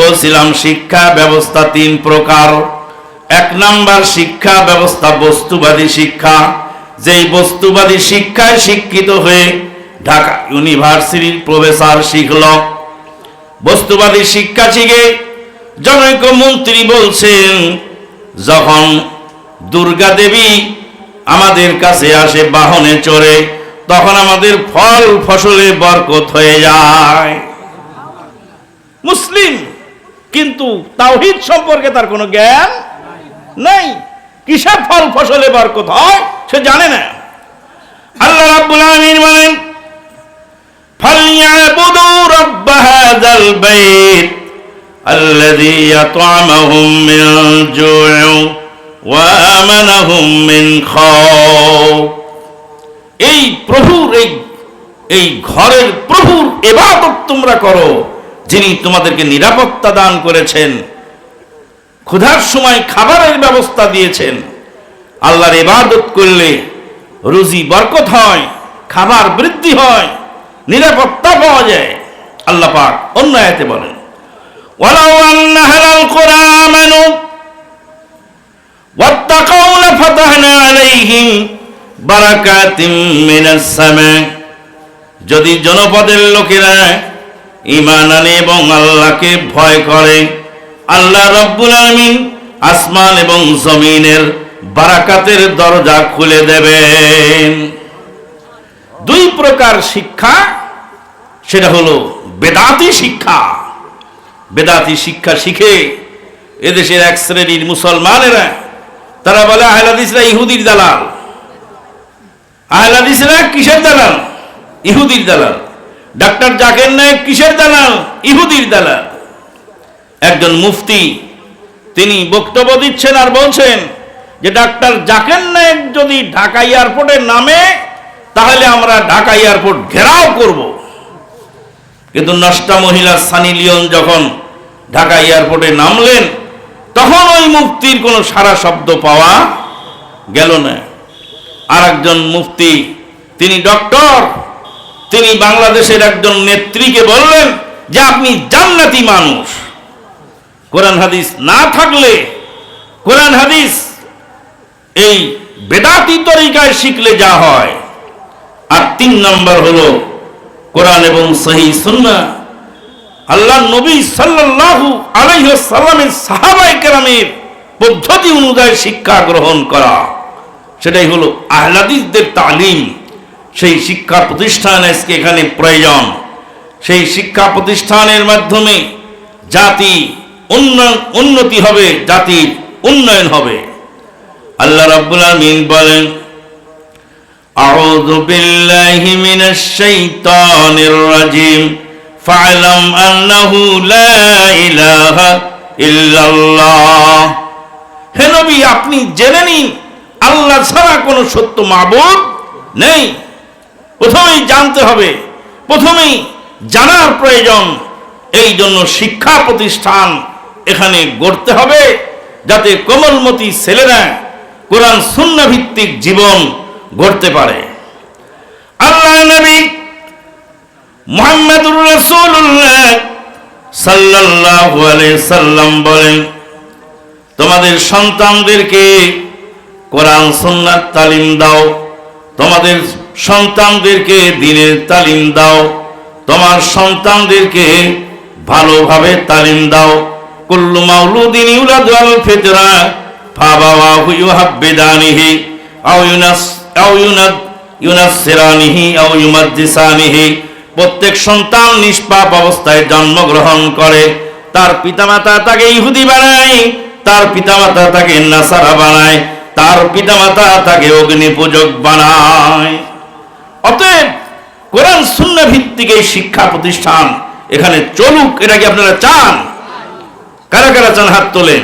বলছিলাম, শিক্ষা ব্যবস্থা তিন প্রকার। এক নাম্বার শিক্ষা ব্যবস্থা, বস্তুবাদী শিক্ষা। যেই বস্তুবাদী শিক্ষায় শিক্ষিত হয়ে ঢাকা ইউনিভার্সিটির প্রফেসর শিখল। বস্তুবাদী শিক্ষা শিখে জনৈক মন্ত্রী বলছেন, যখন দুর্গা দেবী আমাদের কাছে আসে বাহনে চড়ে, তখন আমাদের ফল ফসলে বরকত হয়ে যায়। মুসলিম কিন্তু তাওহিদ সম্পর্কে তার কোনো জ্ঞান নেই। কিসের ফল ফসলে বরকত হয় সে জানে না। আল্লাহ রাব্বুল আলামিন বলেন ফালইয়াবুদু রাব্ব হাযাল বাইত ইয়াত'আমাহুম মিন জু'in ওয়া আমানাহুম মিন খাউফ এই প্রভুর এই এই ঘরের প্রভুর এবাদত তোমরা করো। যিনি তোমাদেরকে নিরাপত্তা দান করেছেন, ক্ষুধার সময় খাবারের ব্যবস্থা দিয়েছেন, আল্লাহর ইবাদত করলে রুজি বরকত হয়, খাবার বৃদ্ধি হয়, নিরাপত্তা পাওয়া যায়। আল্লাহ পাক অন্য আয়াতে বলেন, ওয়ালাউ আন্না হালাল কুরআ আমানু ওয়াত্তাকাউ আলাইহিম বারাকাতিম মিনাস সামা, যদি জনপদের লোকেরা ঈমান আনে এবং আল্লাহকে ভয় করে। আল্লাহ রব্বুল আলামিন আসমান এবং জমিনের বারাকাতের দরজা খুলে দেবেন। দুই প্রকার শিক্ষা, সেটা হলো বেদাতি শিক্ষা। বেদাতি শিক্ষা শিখে এদেশের এক শ্রেণির মুসলমানেরা, তারা বলে আহলাদিসরা ইহুদির দালাল। আহলাদিসরা কিসের দালাল? ইহুদির দালাল। ডাক্তার জাকের নায়ক কিসের দালাল? ইহুদির দালাল। একজন মুফতি, তিনি বক্তব্য দিচ্ছেন আর বলছেন যে, ডাক্তার জাকের নায়ক যদি ঢাকা এয়ারপোর্টের নামে, তাহলে আমরা ঢাকা এয়ারপোর্ট ঘেরাও করব। কিন্তু নষ্টা মহিলা সানি লিওন যখন ঢাকা এয়ারপোর্টে নামলেন, তখন ওই মুক্তির কোনো সারা শব্দ পাওয়া গেল না। আর একজন মুফতি, তিনি ডক্টর তিনি বাংলাদেশের একজন নেত্রীকে বললেন যে আপনি জান্নাতি মানুষ। কোরআন হাদিস না থাকলে, কোরআন হাদিস এই বেদাতি তরিকায় শিখলে যা হয়। আর তিন নম্বর হলো কোরআন এবং সহি আল্লাহ নবী সাল্লাল্লাহু আলাইহি সাল্লামের সাহাবাই কেরামের পদ্ধতি অনুযায়ী শিক্ষা গ্রহণ করা। সেটাই হলো আহলাদিসদের তালিম। সেই শিক্ষা প্রতিষ্ঠান আজকে এখানে প্রয়োজন। সেই শিক্ষা প্রতিষ্ঠানের মাধ্যমে জাতি উন্নয়ন, উন্নতি হবে, জাতির উন্নয়ন হবে। আল্লাহ রাব্বুল আমিন বলেন, আউযু বিল্লাহি মিনাশ শাইতানির রাজিম। ফা'লাম আন্নাহু লা ইলাহা ইল্লাল্লাহ। হে নবী, আপনি জেনে নিন, আল্লাহ ছাড়া কোনো সত্য মাবুদ নেই। প্রথমেই জানতে হবে, প্রথমেই জানার প্রয়োজন, এই জন্য শিক্ষা প্রতিষ্ঠান এখানে গড়তে হবে যাতে কোমলমতি ছেলেরা কোরআন শূন্য ভিত্তিক জীবন গড়তে পারে। আল্লাহ নবী মোহাম্মদুর রাসূলুল্লাহ সাল্লাল্লাহু আলাইহি সাল্লাম বলেন, তোমাদের সন্তানদেরকে কোরআন সুন্নাত তালিম দাও, তোমাদের সন্তানদেরকে দিনের তালিম দাও। তোমার সন্তানদেরকে ভালোভাবে তালিম দাও। কুল্লু মাউলুদিন ইউলাদু আল ফিতরা, ফাবাওয়াহু ইউহাব্বিদানিহি, আও ইউনাস, আও ইউনাদ, ইউনাসসিরানিহি, আও ইউমাদ্দিসানিহি। প্রত্যেক সন্তান নিষ্পাপ অবস্থায় জন্মগ্রহণ করে। তার পিতামাতা তাকে ইহুদি বানায়, তার পিতামাতা তাকে নাসারা বানায়, তার পিতামাতা তাকে অগ্নি পূজক বানায়। ভিত্তিক এই শিক্ষা প্রতিষ্ঠান। এখানে চলুক, এটা কি আপনারা চান? কারা কারা চান হাত তোলেন?